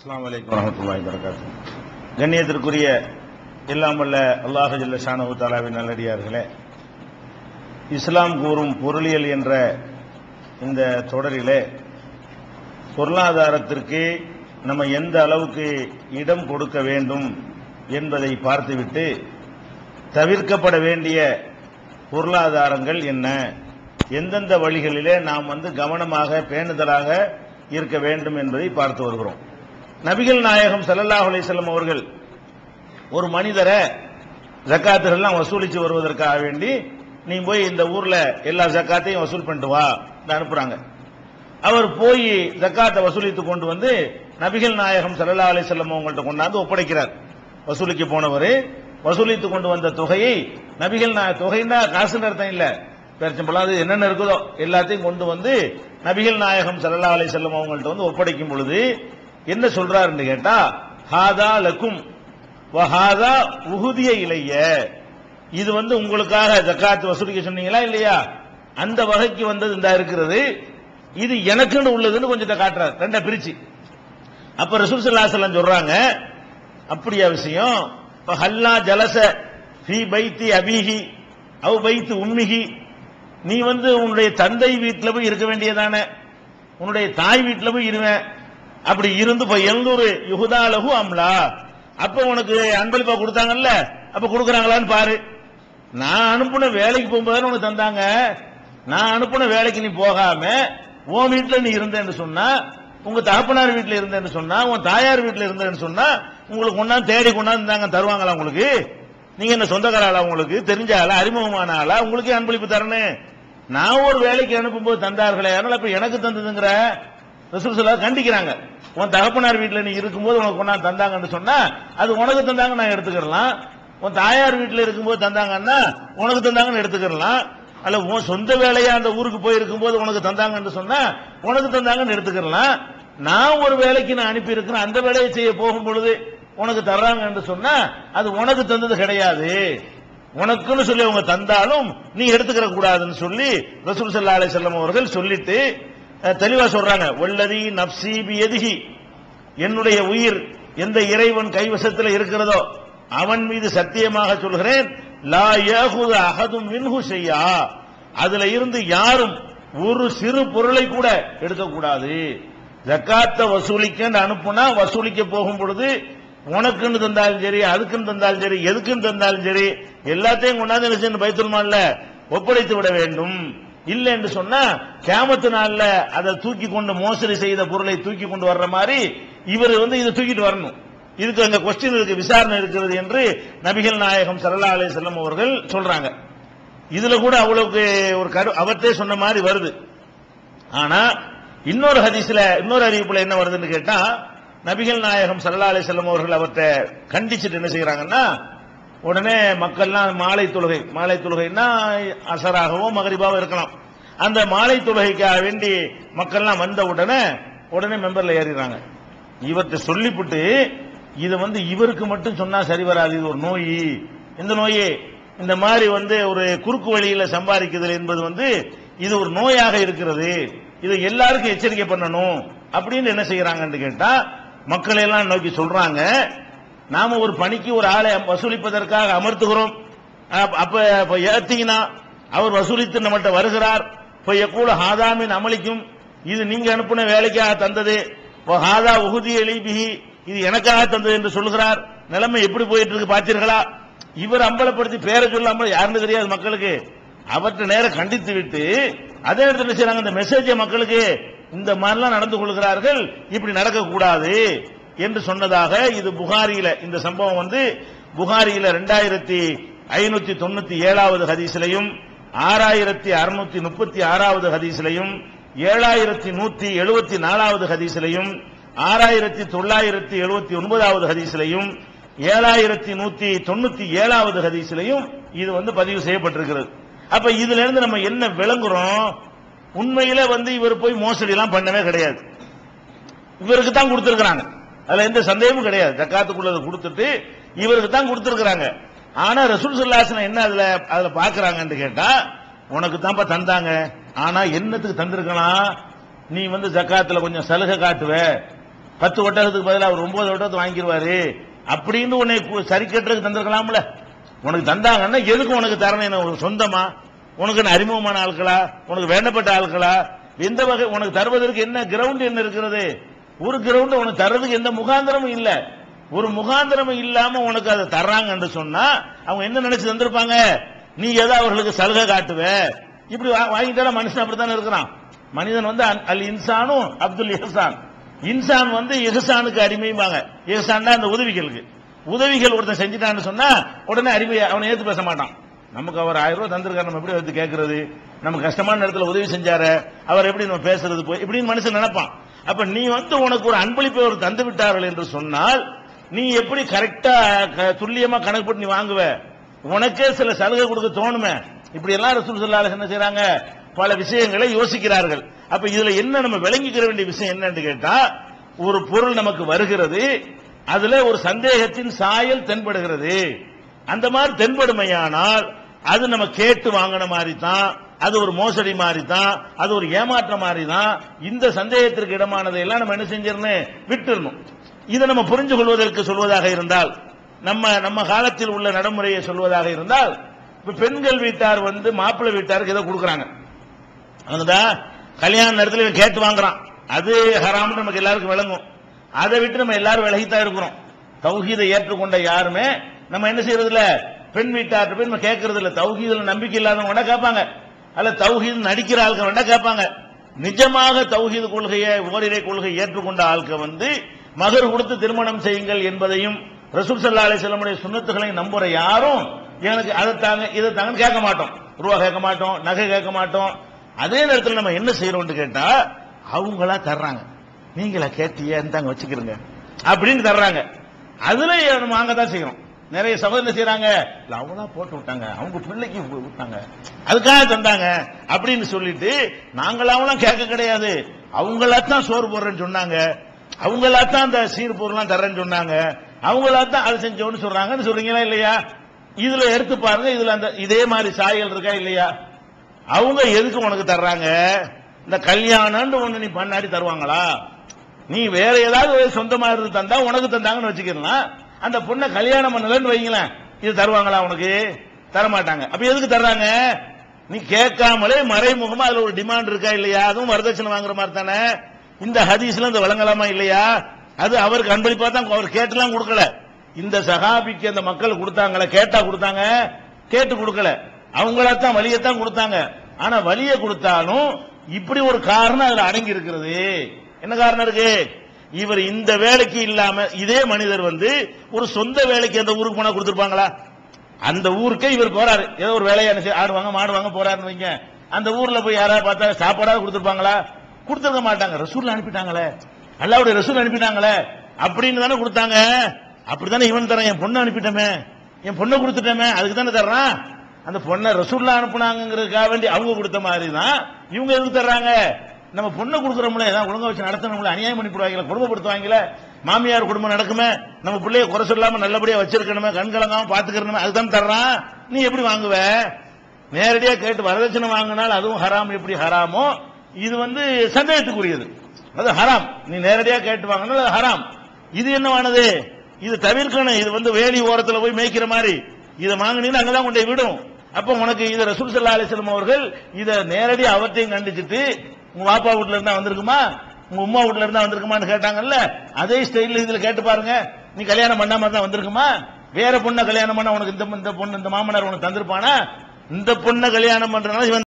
அஸ்லாம் வலைக்கம் வரஹ்மத்துல்லாஹி வரகாத்து கண்ணியத்திற்குரிய எல்லாம் வல்ல அல்லாஹ் ஜல்ல ஷானஹு தாலாவின் நல்லடியார்களே இஸ்லாம் கூறும் பொருளியல் என்ற இந்த தொடரிலே பொருளாதாரத்திற்கு நம்ம எந்த அளவுக்கு இடம் கொடுக்க வேண்டும் என்பதை பார்த்துவிட்டு தவிர்க்கப்பட வேண்டிய பொருளாதாரங்கள் என்ன எந்தெந்த வழிகளிலே நாம் வந்து கவனமாக பேணுதலாக இருக்க வேண்டும் என்பதை பார்த்து வருகிறோம். நபிகள் நாயகம் சல்லல்லாஹ் அலிசல்லம் அவர்கள் ஒரு மனிதரை ஜக்காத்துகள்லாம் வசூலித்து வருவதற்காக வேண்டி நீ போய் இந்த ஊரில் எல்லா ஜக்காத்தையும் வசூல் பண்ணிட்டு வா அனுப்புறாங்க. அவர் போய் ஜக்காத்தை வசூலித்து கொண்டு வந்து நபிகள் நாயகம் சல்லா அலி செல்லம் அவங்கள்ட்ட கொண்டாந்து ஒப்படைக்கிறார். வசூலிக்க போனவர் வசூலித்து கொண்டு வந்த தொகையை நபிகள் நாய தொகைன்னா காசுன்னு அர்த்தம் இல்லை. பேரச்சம்பளம் அது என்னென்ன இருக்குதோ எல்லாத்தையும் கொண்டு வந்து நபிகள் நாயகம் சல்லா அலி செல்லம் அவங்கள்ட்ட வந்து ஒப்படைக்கும் பொழுது என்ன சொல்றாருன்னு கேட்டா ஹாதா லக்கும். வஹாதா உகுதிய இலைய. இது வந்து உங்களுக்காக ஜக்காத் வசூலிக்க சொன்னீங்களா இல்லையா? அந்த வகைக்கு வந்தது இந்த இருக்கிறது. இது எனக்குன்னு உள்ளதுன்னு கொஞ்சத்தை காட்டுறாரு. ரெண்டா பிரிச்சு. அப்ப ரசூல் ஸல்லல்லாஹு சொல்றாங்க அப்படியா விஷயம். இப்ப ஹல்லா ஜலச ஃபி பைத்தி அபிஹி அவ் பைத்து உம்மிகி நீ வந்து உன்னுடைய தந்தை வீட்டில் போய் இருக்க வேண்டியதானே. உன்னுடைய தாய் வீட்டில் போய் இருவேன். அப்படி இருந்து போய் எழுநூறு யுகுதாலகு அம்லா. அப்ப உனக்கு அன்பளிப்பா கொடுத்தாங்கல்ல? அப்ப கொடுக்குறாங்களான்னு பாரு. நான் அனுப்புன வேலைக்கு போகும்போது உனக்கு தந்தாங்க. நான் அனுப்புன வேலைக்கு நீ போகாம உன் வீட்டுல நீ இருந்தேன்னு சொன்னா உங்க தகப்பனார் வீட்டில் இருந்தேன்னு சொன்னா உன் தாயார் வீட்டில் இருந்தேன்னு சொன்னா உங்களுக்கு கொண்டாந்து தேடி கொண்டாந்து இருந்தாங்க தருவாங்களா உங்களுக்கு? நீங்க என்ன சொந்தக்கார ஆளா உங்களுக்கு? தெரிஞ்ச ஆளா? அறிமுகமான ஆளா? உங்களுக்கே அன்பளிப்பு தரணும். நான் ஒரு வேலைக்கு அனுப்பும்போது தந்தார்களே அதனால இப்ப எனக்கு தந்ததுங்கிற? ரசூல் கண்டிக்கிறாங்க. உன் தகப்பனார் வீட்டில் நீ இருக்கும்போது உனக்கு கொண்டாந்து தந்தாங்கன்னு சொன்னா அது உனக்கு தந்தாங்க நான் எடுத்துக்கிடலாம் உன் தாயார் வீட்டில் இருக்கும்போது தந்தாங்கன்னா உனக்கு தந்தாங்கன்னு எடுத்துக்கிடலாம் அல்ல உன் சொந்த வேலையா அந்த ஊருக்கு போயிருக்கும் போது உனக்கு தந்தாங்கன்னு சொன்னா உனக்கு தந்தாங்கன்னு எடுத்துக்கிடலாம் நான் ஒரு வேலைக்கு நான் அனுப்பி இருக்கிறேன் அந்த வேலையை செய்ய போகும் பொழுது உனக்கு தர்றாங்கன்னு சொன்னா அது உனக்கு தந்தது கிடையாது. உனக்குன்னு சொல்லி அவங்க தந்தாலும் நீ எடுத்துக்கிற கூடாதுன்னு சொல்லி ரசூல் சல்லா அலி வஸல்லம் அவர்கள் சொல்லிட்டு தெளிவா சொல்றாங்க. வல்லதி நப்சி எதுகி என்னுடைய உயிர் எந்த இறைவன் கைவசத்தில் இருக்கிறதோ அவன் மீது சத்தியமாக சொல்கிறேன். லா யகுது அகதும் மின்ஹு செய்யா அதுல இருந்து யாரும் ஒரு சிறு பொருளை கூட எடுக்கக்கூடாது. ஜக்காத்த வசூலிக்க அனுப்புனா வசூலிக்க போகும் பொழுது உனக்குன்னு தந்தாலும் சரி அதுக்குன்னு தந்தாலும் சரி எதுக்குன்னு தந்தாலும் சரி எல்லாத்தையும் கொண்டாந்து என்ன செய்யணும்? ஒப்படைத்து விட வேண்டும். இல்லை என்று சொன்னா கேமத்து நாள்ல அதை தூக்கி கொண்டு மோசடி செய்த பொருளை தூக்கி கொண்டு வர்ற மாதிரி இவர் வந்து இதை தூக்கிட்டு வரணும். இதுக்கு அங்க கொஸ்டின் இருக்கு விசாரணை இருக்கிறது என்று நபிகள் நாயகம் சரலா அலே செல்லம் அவர்கள் சொல்றாங்க. இதுல கூட அவ்வளவுக்கு ஒரு கரு அவர்த்தே சொன்ன மாதிரி வருது. ஆனா இன்னொரு ஹதீஸ்ல இன்னொரு அறிவிப்புல என்ன வருதுன்னு கேட்டா நபிகள் நாயகம் சல்லா அலி செல்லம் அவர்கள் அவர்ட்ட கண்டிச்சிட்டு என்ன செய்யறாங்கன்னா உடனே மக்கள்லாம் மாலை தொழுகை மாலை தொழுகைன்னா அசராகவோ மகரிபாவோ இருக்கலாம். அந்த மாலை தொழுகைக்காக வேண்டி மக்கள்லாம் வந்த உடனே உடனே மெம்பர்ல ஏறிடுறாங்க. இவர்கிட்ட சொல்லிவிட்டு இது வந்து இவருக்கு மட்டும் சொன்னா சரி வராது இது ஒரு நோய். இந்த நோயே? இந்த மாதிரி வந்து ஒரு குறுக்கு வழியில சம்பாதிக்குதல் என்பது வந்து இது ஒரு நோயாக இருக்கிறது. இதை எல்லாருக்கும் எச்சரிக்கை பண்ணணும். அப்படின்னு என்ன செய்யறாங்கன்னு கேட்டா மக்களை எல்லாம் நோக்கி சொல்றாங்க நாம ஒரு பணிக்கு ஒரு ஆளை வசூலிப்பதற்காக அமர்த்துகிறோம். அப்ப- ஏத்தீங்கன்னா அவர் வசூலித்து நம்மகிட்ட வருகிறார். இப்ப எக்கூட ஹாதாமின் அமளிக்கும் இது நீங்க அனுப்பின வேலைக்காக தந்தது. இப்போ ஹாதா உகுதி எலிபிஹி இது எனக்காக தந்தது என்று சொல்கிறார் நிலைமை எப்படி போயிட்டு இருக்கு பார்த்தீர்களா? இவர் அம்பலப்படுத்தி பேரை சொல்லாமல் யாருன்னு தெரியாது மக்களுக்கு. அவற்றை நேரம் கண்டித்து விட்டு அதே இடத்துல என்ன இந்த மெசேஜை மக்களுக்கு இந்த மாதிரிலாம் நடந்து கொள்கிறார்கள். இப்படி நடக்கக்கூடாது. என்று சொன்னதாக இது புகாரியில இந்த சம்பவம் வந்து புகாரியில ரெண்டாயிரத்தி ஐநூத்தி தொண்ணூத்தி ஏழாவது ஹதீஸ்லையும் ஆறாயிரத்தி அறுநூத்தி முப்பத்தி ஆறாவது ஹதீஸ்லையும் ஏழாயிரத்தி நூத்தி எழுபத்தி நாலாவது ஹதீஸ்லையும் ஆறாயிரத்தி தொள்ளாயிரத்தி எழுபத்தி ஒன்பதாவது ஹதீஸ்லையும் ஏழாயிரத்தி நூத்தி தொண்ணூத்தி ஏழாவது ஹதீஸ்லையும் இது வந்து பதிவு செய்யப்பட்டிருக்கிறது. அப்ப இதுல இருந்து நம்ம என்ன விளங்குறோம்? உண்மையில வந்து இவர் போய் மோசடி எல்லாம் பண்ணவே கிடையாது. இவருக்கு தான் கொடுத்திருக்கிறாங்க. அதுல எந்த சந்தேகமும் கிடையாது. ஜக்காத்துக்குள்ளதை கொடுத்துட்டு இவருக்கு தான் கொடுத்துருக்குறாங்க. ஆனா ரசூல் சல்லாசனம் என்ன அதுல அதுல பாக்குறாங்கன்னு கேட்டா உனக்கு தான்ப்பா தந்தாங்க. ஆனா என்னத்துக்கு தந்திருக்கலாம்? நீ வந்து ஜக்காத்துல கொஞ்சம் சலுகை காட்டுவ. பத்து ஒட்டகத்துக்கு பதிலாக அவர் ஒன்பது ஒட்டகத்தை வாங்கிடுவாரு அப்படின்னு உன்னை சரி கட்டுறதுக்கு தந்திருக்கலாம்ல. உனக்கு தந்தாங்கன்னா எதுக்கு உனக்கு தரணும்? என்ன உனக்கு சொந்தமா? உனக்கு அறிமுகமான ஆட்களா? உனக்கு வேண்டப்பட்ட ஆட்களா? எந்த வகை உனக்கு தருவதற்கு என்ன கிரவுண்ட் என்ன இருக்கிறது? ஒரு கிரவுண்ட் உனக்கு தர்றதுக்கு எந்த முகாந்திரமும் இல்ல. ஒரு முகாந்திரமும் இல்லாம உனக்கு அதை தர்றாங்கன்னு சொன்னா அவங்க என்ன நினைச்சு தந்திருப்பாங்க? நீ ஏதோ அவர்களுக்கு சலுகை காட்டுவ? இப்படி வா- வாங்கிட்டாலும் மனுஷன் அப்படித்தானே இருக்கிறான். மனிதன் வந்து அல்- அல் இன்சானும் அப்துல் இஹசான். இன்சான் வந்து இஹசானுக்கு அடிமைம்பாங்க இஹ்சான் அந்த உதவிகளுக்கு. உதவிகள் ஒருத்தன் செஞ்சுட்டான்னு சொன்னா உடனே அடிமை அவனை ஏத்து பேச மாட்டான். நமக்கு அவர் ஆயிரம் ரூபாய் தந்திருக்காரு நம்ம எப்படி வந்து கேட்கறது நம்ம கஷ்டமான நேரத்தில் உதவி செஞ்சாரு? அவர் எப்படி நம்ம பேசுறது? போய் இப்படின்னு மனுஷன் நினைப்பான். அப்ப நீ வந்து உனக்கு ஒரு அன்பளிப்பை அவர் தந்து விட்டார்கள் என்று சொன்னால் நீ எப்படி கரெக்டா க- துல்லியமா கணக்கு போட்டு நீ வாங்குவ? உனக்கே சில சலுகை கொடுக்க தோணுமே. இப்படி எல்லாம் ரசூல் ஸல்லல்லாஹு என்ன செய்யறாங்க பல விஷயங்களை யோசிக்கிறார்கள். அப்ப இதுல என்ன நம்ம விளங்கிக்கிற வேண்டிய விஷயம் என்னன்னு கேட்டா ஒரு பொருள் நமக்கு வருகிறது அதுல ஒரு சந்தேகத்தின் சாயல் தென்படுகிறது. அந்த மாதிரி தென்படுமையானால் அது நம்ம கேட்டு வாங்கின மாதிரி தான் அது ஒரு மோசடி மாதிரி தான் அது ஒரு ஏமாற்றம் மாதிரி தான் இந்த சந்தேகத்திற்கு இடமானதை எல்லாம் நம்ம என்ன செஞ்சிடணும்? விட்டுடணும். இதை நம்ம புரிஞ்சு கொள்வதற்கு சொல்வதாக இருந்தால் நம்ம நம்ம காலத்தில் உள்ள நடைமுறையை சொல்வதாக இருந்தால் இப்ப பெண்கள் வீட்டார் வந்து மாப்பிள்ளை வீட்டாருக்கு ஏதோ கொடுக்குறாங்க. அதுதான் கல்யாண நேரத்தில் இவன் கேட்டு வாங்குறான். அது ஹராம்னு நமக்கு எல்லாருக்கும் விளங்கும். அதை விட்டு நம்ம எல்லாரும் விலகித்தான் இருக்கிறோம். தௌஹீதை ஏற்றுக்கொண்ட யாருமே நம்ம என்ன செய்யறது இல்ல பெண் வீட்டார்ட்ட போய் நம்ம கேட்கறது இல்ல தௌஹீதுல நம்பிக்கை இல்லாதவங்க கூட கேட்பாங்க. அல்ல தௌஹீத் நடிக்கிற ஆளுங்க வேணா கேட்பாங்க. நிஜமாக தௌஹீது கொள்கையை ஓரிரை கொள்கை ஏற்றுக்கொண்ட ஆளுக்க வந்து மகர் கொடுத்து திருமணம் செய்யுங்கள் என்பதையும் ரசூல் சல்லா செல்லமுடைய சுண்ணத்துகளையும் நம்புற யாரும் எனக்கு அதை தாங்க இதை தாங்கன்னு கேட்க மாட்டோம். ரூபா கேட்க மாட்டோம் நகை கேட்க மாட்டோம். அதே நேரத்தில் நம்ம என்ன செய்யறோம்னு கேட்டா அவங்களா தர்றாங்க. நீங்களா கேட்டிய தாங்க வச்சுக்கிறீங்க. அப்படின்னு தர்றாங்க. அதுல நம்ம வாங்க தான் செய்யறோம். நிறைய சகோதரர் செய்யறாங்க அவங்களா போட்டு விட்டாங்க. அவங்க பிள்ளைக்கு விட்டாங்க அதுக்காக தந்தாங்க. அப்படின்னு சொல்லிட்டு நாங்களாவெல்லாம் கேட்க கிடையாது. அவங்களா தான் சோறு போடுறேன்னு சொன்னாங்க. அவங்களா தான் அந்த சீர் பொருள்லாம் தர்றேன்னு சொன்னாங்க. அவங்களா தான் அது செஞ்சோன்னு சொல்றாங்கன்னு சொல்றீங்களா இல்லையா? இதுல எடுத்து பாருங்க. இதுல அந்த இதே மாதிரி சாயல் இருக்கா இல்லையா? அவங்க எதுக்கு உனக்கு தர்றாங்க? இந்த கல்யாணம்னு ஒண்ணு நீ பண்ணாடி தருவாங்களா? நீ வேற ஏதாவது சொந்தமா இருந்து தந்தா உனக்கு தந்தாங்கன்னு வச்சுக்கலாம் அந்த பொண்ணை கல்யாணம் பண்ணலன்னு வைங்களேன். இது தருவாங்களா உனக்கு? தரமாட்டாங்க. அப்ப எதுக்கு தர்றாங்க? நீ கேட்காமலே மறைமுகமா அதுல ஒரு டிமாண்ட் இருக்கா இல்லையா? அதுவும் வரதட்சணை வாங்குற மாதிரி தானே? இந்த ஹதீஸ்ல இந்த வழங்கலாமா இல்லையா? அது அவருக்கு அன்பளிப்பா தான் அவர் கேட்டுலாம் கொடுக்கல. இந்த சகாபிக்கு அந்த மக்கள் கொடுத்தாங்கள கேட்டா கொடுத்தாங்க கேட்டு கொடுக்கல. அவங்களா தான் வழியத்தான் கொடுத்தாங்க. ஆனா வழிய கொடுத்தாலும் இப்படி ஒரு காரணம் அதுல அடங்கி இருக்கிறது. என்ன காரணம் இருக்கு? இவர் இந்த வேலைக்கு இல்லாம இதே மனிதர் வந்து ஒரு சொந்த வேலைக்கு அந்த ஊருக்கு போனா கொடுத்துருப்பாங்களா? அந்த ஊருக்கே இவர் போறாரு. ஏதோ ஒரு வேலையை ஆடுவாங்க மாடுவாங்க போறாருன்னு வைங்க. அந்த ஊர்ல போய் யாராவது பார்த்தா சாப்பாடாவது கொடுத்துருப்பாங்களா? கொடுத்துருக்க மாட்டாங்க. ரசூல் அனுப்பிட்டாங்களே. அல்லாவுடைய ரசூல் அனுப்பிட்டாங்களே. அப்படின்னு தானே கொடுத்தாங்க. அப்படித்தானே இவன் தரேன். என் பொண்ணை அனுப்பிட்டமே. என் பொண்ணை கொடுத்துட்டமே. அதுக்கு தானே தர்றான். அந்த பொண்ணை ரசூல்லா அனுப்புனாங்கிறதுக்காக வேண்டி அவங்க கொடுத்த மாதிரி தான் இவங்க எதுக்கு தர்றாங்க? நம்ம பொண்ணை கொடுக்குறோம்ல ஏதாவது ஒழுங்கா வச்சு நடத்தணும்ல அநியாயம் பண்ணிவிடுவாங்களே குடும்பப்படுத்துவாங்களே மாமியார் குடும்பம் நடக்குமே நம்ம பிள்ளைய குறை சொல்லாம நல்லபடியா வச்சிருக்கணுமே கண் கலங்காம பாத்துக்கணுமே அதுதான் தர்றான். நீ எப்படி வாங்குவ? நேரடியா கேட்டு வரதட்சணை வாங்கினால் அதுவும் ஹராம் எப்படி ஹராமோ? இது வந்து சந்தேகத்துக்குரியது. அது ஹராம். நீ நேரடியா கேட்டு வாங்கினால் அது ஹராம். இது என்னவானது? இது தவிர்க்கணும். இது வந்து வேலி ஓரத்தில் போய் மேய்க்கிற மாதிரி. இதை வாங்கினீங்கன்னா அங்கதான் கொண்டு போய் விடும். அப்ப உனக்கு இது ரசூல் சல்லா அலிஸ்லம் அவர்கள் இதை நேரடியாக அவற்றையும் கண்டிச்சிட்டு உங்க பாப்பா வீட்ல இருந்தா வந்திருக்குமா? உங்க உம்மா வீட்ல இருந்தா வந்திருக்குமான்னு கேட்டாங்கல்ல அதே ஸ்டைல இதுல கேட்டு பாருங்க. நீ கல்யாணம் பண்ணாம தான் வந்திருக்குமா? வேற பொண்ணை கல்யாணம் பண்ணா உனக்கு இந்த இந்த பொண்ணு இந்த மாமனார் உனக்கு தந்திருப்பானா? இந்த பொண்ணை கல்யாணம் பண்றதுனால இவன்